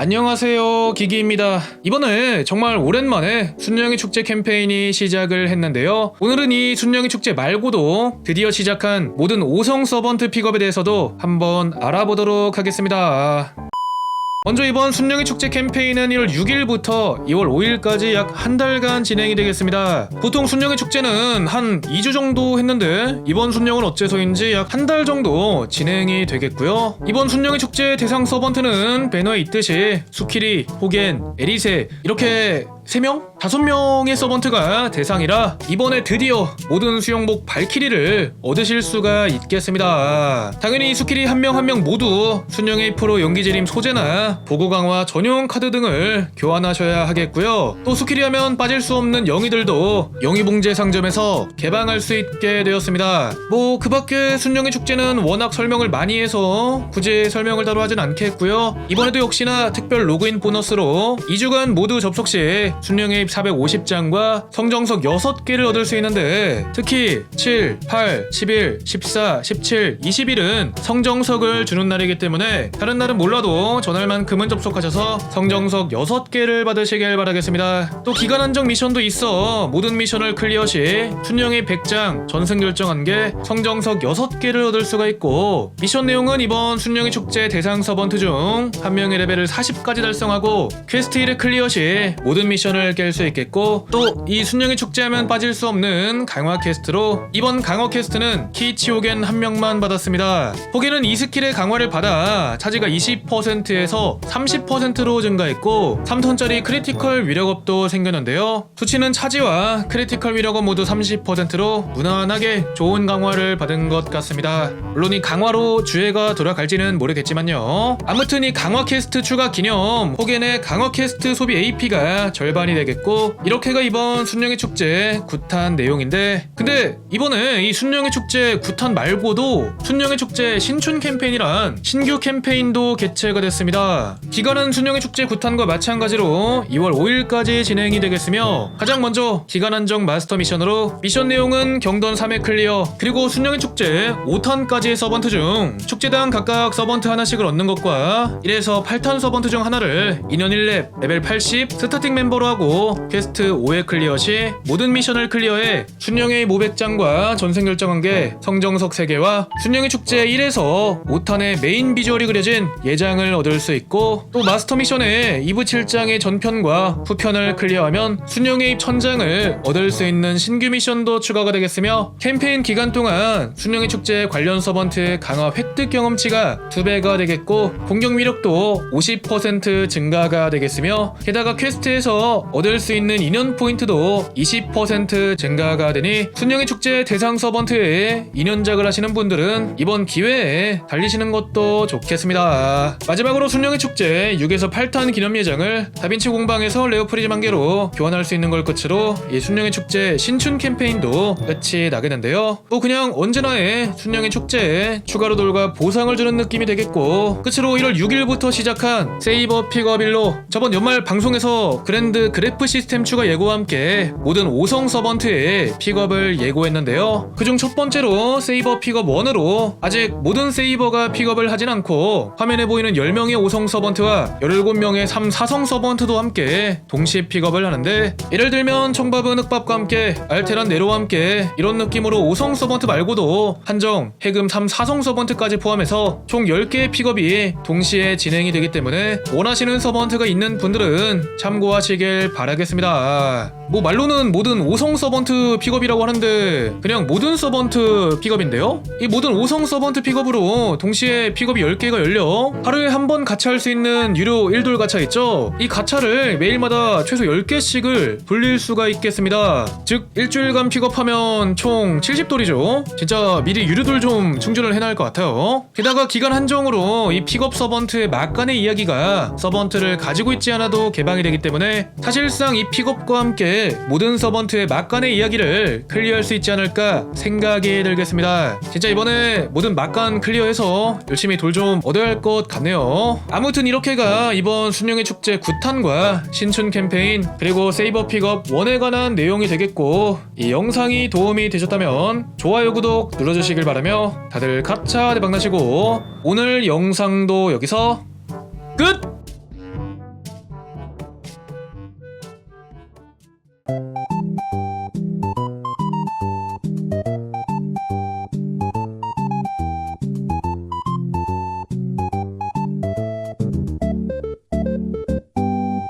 안녕하세요 기기입니다. 이번에 정말 오랜만에 순영이 축제 캠페인이 시작을 했는데요. 오늘은 이 순영이 축제 말고도 드디어 시작한 모든 5성 서번트 픽업에 대해서도 한번 알아보도록 하겠습니다 먼저 이번 순영이 축제 캠페인은 1월 6일부터 2월 5일까지 약 한 달간 진행이 되겠습니다. 보통 순영이 축제는 한 2주 정도 했는데 이번 순영은 어째서인지 약 한 달 정도 진행이 되겠고요. 이번 순영이 축제 대상 서번트는 배너에 있듯이 수키리, 호겐, 에리세 이렇게 3명? 5명의 서번트가 대상이라 이번에 드디어 모든 수영복 발키리를 얻으실 수가 있겠습니다. 당연히 수키리 한 명 한 명 모두 순영의 프로 연기재림 소재나 보고 강화 전용 카드 등을 교환하셔야 하겠고요. 또 수키리 하면 빠질 수 없는 영희들도 영희봉제 상점에서 개방할 수 있게 되었습니다. 뭐 그 밖에 순영의 축제는 워낙 설명을 많이 해서 굳이 설명을 따로 하진 않겠고요. 이번에도 역시나 특별 로그인 보너스로 2주간 모두 접속 시 순영의 450장과 성정석 6개를 얻을 수 있는데 특히 7, 8, 11, 14, 17, 20일은 성정석을 주는 날이기 때문에 다른 날은 몰라도 전날만큼은 접속하셔서 성정석 6개를 받으시길 바라겠습니다. 또 기간 한정 미션도 있어 모든 미션을 클리어 시 순영의 100장 전승 결정한 게 성정석 6개를 얻을 수가 있고 미션 내용은 이번 순영의 축제 대상 서번트 중 한 명의 레벨을 40까지 달성하고 퀘스트 1을 클리어 시 모든 미션 을 깰 수 있겠고 또 이 순영의 축제하면 빠질 수 없는 강화 퀘스트로 이번 강화 퀘스트는 키치 호겐 한 명만 받았습니다. 호겐은 이 스킬의 강화를 받아 차지가 20%에서 30%로 증가했고 3턴짜리 크리티컬 위력업도 생겼는데요. 수치는 차지와 크리티컬 위력업 모두 30%로 무난하게 좋은 강화를 받은 것 같습니다. 물론 이 강화로 주애가 돌아갈지는 모르겠지만요. 아무튼 이 강화 퀘스트 추가 기념 호겐의 강화 퀘스트 소비 AP가 절반이 되겠고 이렇게가 이번 순영의 축제 구탄 내용인데 근데 이번에 이 순영의 축제 구탄 말고도 순영의 축제 신춘 캠페인이란 신규 캠페인도 개최가 됐습니다. 기간은 순영의 축제 구탄과 마찬가지로 2월 5일까지 진행이 되겠으며 가장 먼저 기간 한정 마스터 미션으로 미션 내용은 경던 3회 클리어 그리고 순영의 축제 5턴까지의 서번트 중 축제당 각각 서번트 하나씩을 얻는 것과 1에서 8턴 서번트 중 하나를 2년 1렙 레벨 80 스타팅 멤버 로 하고 퀘스트 5회 클리어 시 모든 미션을 클리어해 순영의 모백장과 전생 결정한 게 성정석 3개와 순영의 축제 1에서 5탄의 메인 비주얼이 그려진 예장을 얻을 수 있고 또 마스터 미션에 2부 7장의 전편과 후편을 클리어하면 순영의 입 천장을 얻을 수 있는 신규 미션도 추가가 되겠으며 캠페인 기간 동안 순영의 축제 관련 서번트 강화 획득 경험치가 2배가 되겠고 공격 위력도 50% 증가가 되겠으며 게다가 퀘스트에서 얻을 수 있는 인연 포인트도 20% 증가가 되니 순영의 축제 대상 서번트에 인연작을 하시는 분들은 이번 기회에 달리시는 것도 좋겠습니다. 마지막으로 순영의 축제 6에서 8탄 기념 예장을 다빈치 공방에서 레어 프리즘 한 개로 교환할 수 있는 걸 끝으로 이 순영의 축제 신춘 캠페인도 끝이 된대요. 뭐 그냥 언제나의 순영의 축제에 추가로 돌과 보상을 주는 느낌이 되겠고 끝으로 1월 6일부터 시작한 세이버 픽업일로 저번 연말 방송에서 그랜드 그래프 시스템 추가 예고와 함께 모든 5성 서번트에 픽업을 예고했는데요. 그중 첫 번째로 세이버 픽업 1으로 아직 모든 세이버가 픽업을 하진 않고 화면에 보이는 10명의 5성 서번트와 17명의 3, 4성 서번트도 함께 동시 픽업을 하는데 예를 들면 청밥은 흑밥과 함께 알테란 네로와 함께 이런 느낌으로 5성 서번트 말고도 한정, 해금 3, 4성 서번트까지 포함해서 총 10개의 픽업이 동시에 진행이 되기 때문에 원하시는 서번트가 있는 분들은 참고하시길 바라겠습니다. 뭐 말로는 모든 5성 서번트 픽업이라고 하는데 그냥 모든 서번트 픽업인데요? 이 모든 5성 서번트 픽업으로 동시에 픽업이 10개가 열려 하루에 한 번 가차할 수 있는 유료 1돌 가차 있죠? 이 가차를 매일마다 최소 10개씩을 불릴 수가 있겠습니다. 즉 일주일간 픽업하면 총 70돌이죠. 진짜 미리 유료돌 좀 충전을 해놔야 할 것 같아요. 게다가 기간 한정으로 이 픽업 서번트의 막간의 이야기가 서번트를 가지고 있지 않아도 개방이 되기 때문에 사실상 이 픽업과 함께 모든 서번트의 막간의 이야기를 클리어할 수 있지 않을까 생각이 들겠습니다. 진짜 이번에 모든 막간 클리어해서 열심히 돌 좀 얻어야 할 것 같네요. 아무튼 이렇게가 이번 순영의 축제 9탄과 신춘 캠페인 그리고 세이버 픽업 1에 관한 내용이 되겠고 이 영상이 도움이 되셨다면 좋아요 구독 눌러주시길 바라며 다들 가차 대박 나시고 오늘 영상도 여기서 끝!